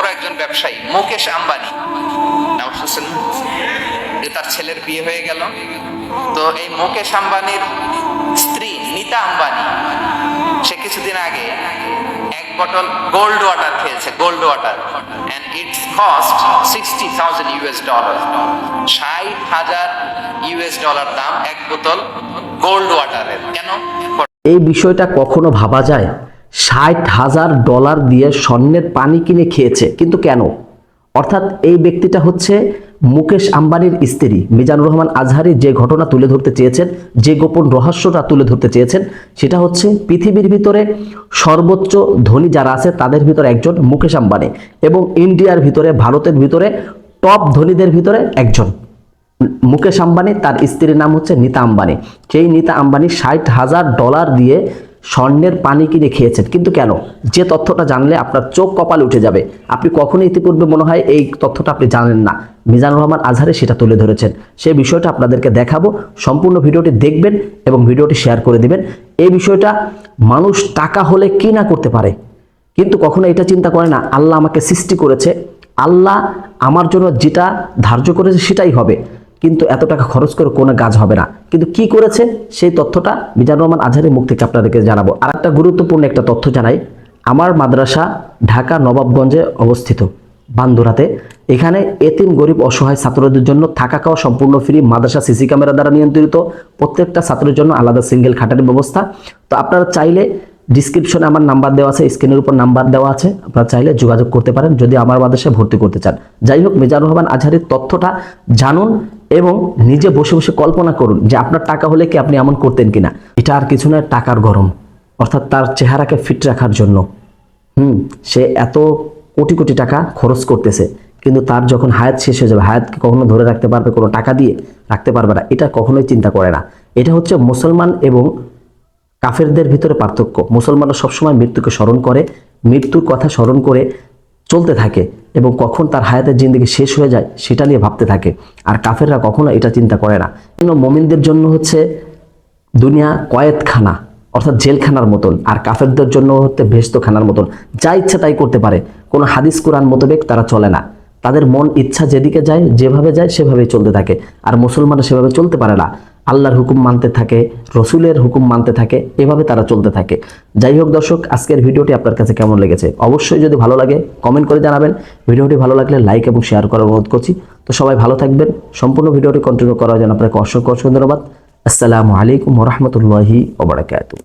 বড় একজন ব্যবসায়ী, মুকেশ আম্বানি। নাম শুনছেন? তার ছেলের বিয়ে হয়ে গেল। তো এই মুকেশ আম্বানির স্ত্রী নিতা আম্বানি, সে কিছুদিন আগে এক বটল গোল্ড ওয়াটার খেয়েছে, gold water. And it's cost sixty thousand US dollar ষাট হাজার ইউএস ডলার দাম এক বোতল গোল্ড ওয়াটারের। কেন? এই বিষয়টা কখনো ভাবা যায়? ষাট হাজার ডলার দিয়ে স্বর্ণের পানি কিনে খেয়েছে। কিন্তু কেন? অর্থাৎ এই ব্যক্তিটা হচ্ছে মুকেশ আম্বানির স্ত্রী। মিজানুর রহমান আজহারি যে ঘটনা তুলে ধরতে চেয়েছেন, যে গোপন রহস্যটা তুলে ধরতে চেয়েছেন, সেটা হচ্ছে পৃথিবীর ভিতরে সর্বোচ্চ ধনী যারা আছে, তাদের ভিতরে একজন মুকেশ আম্বানি এবং ইন্ডিয়ার ভিতরে, ভারতের ভিতরে টপ ধনীদের ভিতরে একজন। মুকেশ আম্বানি, তার স্ত্রীর নাম হচ্ছে নিতা আম্বানি। সেই নিতা আম্বানি ষাট হাজার ডলার দিয়ে স্বর্ণের পানি কিনে খেয়েছেন। কিন্তু কেন? যে তথ্যটা জানলে আপনার চোখ কপালে উঠে যাবে। আপনি কখনো ইতিপূর্বে মনে হয় এই তথ্যটা আপনি জানেন না। মিজানুর রহমান আজহারে সেটা তুলে ধরেছেন। সেই বিষয়টা আপনাদেরকে দেখাবো। সম্পূর্ণ ভিডিওটি দেখবেন এবং ভিডিওটি শেয়ার করে দিবেন। এই বিষয়টা মানুষ টাকা হলে কি না করতে পারে? কিন্তু কখনো এটা চিন্তা করে না, আল্লাহ আমাকে সৃষ্টি করেছে। আল্লাহ আমার জন্য যেটা ধার্য করেছে সেটাই হবে। কিন্তু এত টাকা খরচ করে কোনো কাজ হবে না। কিন্তু কি করেছে? সেই তথ্যটা মিজানুর রহমান আজহারের মুখ থেকে আপনাদেরকে জানাব। আর একটা গুরুত্বপূর্ণ একটা তথ্য জানাই। আমার মাদ্রাসা ঢাকা নবাবগঞ্জে অবস্থিত বান্দুরাতে। এখানে এতিম গরিব অসহায় ছাত্রদের জন্য থাকা খাওয়া সম্পূর্ণ ফ্রি, মাদ্রাসা সিসি ক্যামেরা দ্বারা নিয়ন্ত্রিত। প্রত্যেকটা ছাত্রের জন্য আলাদা সিঙ্গেল খাটার ব্যবস্থা। তো আপনারা চাইলে ডিসক্রিপশনে আমার নাম্বার দেওয়া আছে স্ক্রিনের উপর নাম্বার দেওয়া আছে। আপনারা চাইলে যোগাযোগ করতে পারেন, যদি আমার মাদ্রাসায় ভর্তি করতে চান। যাই হোক মিজানুর রহমান আজহারির তথ্যটা জানুন। এবং নিজে বসে বসে কল্পনা করুন যে আপনার টাকা হলে কি আপনি এমন করতেন কিনা। এটা আর কিছু না, টাকার গরম। অর্থাৎ তার চেহারাকে ফিট রাখার জন্য। হুম, সে এত কোটি কোটি টাকা খরচ করতেছে। কিন্তু তার যখন হায়াত শেষ হয়ে যাবে, হায়াতকে কখনো ধরে রাখতে পারবে, কোনো টাকা দিয়ে রাখতে পারবে না। এটা কখনোই চিন্তা করে না। এটা হচ্ছে মুসলমান এবং কাফেরদের ভিতরে পার্থক্য। মুসলমানরা সবসময় মৃত্যুকে স্মরণ করে, মৃত্যুর কথা স্মরণ করে চলতে থাকে এবং কখন তার হায়াতের জিন্দগি শেষ হয়ে যায় সেটা নিয়ে ভাবতে থাকে। আর কাফেররা কখনো এটা চিন্তা করে না। কিন্তু মমিনদের জন্য হচ্ছে দুনিয়া কয়েতখানা অর্থাৎ জেলখানার মতন। আর কাফেরদের জন্য হচ্ছে ভেস্তখানার মতন। যা ইচ্ছা তাই করতে পারে। কোনো হাদিস কোরআন মোতাবেক তারা চলে না। তাদের মন ইচ্ছা যেদিকে যায়, যেভাবে যায় সেভাবেই চলতে থাকে। আর মুসলমানরা সেভাবে চলতে পারে না। আল্লাহর হুকুম মানতে থাকে, রসুলের হুকুম মানতে থাকে, এভাবে তারা চলতে থাকে। যাই হোক দর্শক, আজকের ভিডিওটি আপনার কাছে কেমন লেগেছে? অবশ্যই যদি ভালো লাগে কমেন্ট করে জানাবেন। ভিডিওটি ভালো লাগলে লাইক এবং শেয়ার করার অনুরোধ করছি। তো সবাই ভালো থাকবেন। সম্পূর্ণ ভিডিওটি কন্টিনিউ করার জন্য আপনাকে অসংখ্য অসংখ্য ধন্যবাদ। আসসালামু আলাইকুম রহমতুল্লাহি ওবরাকাতু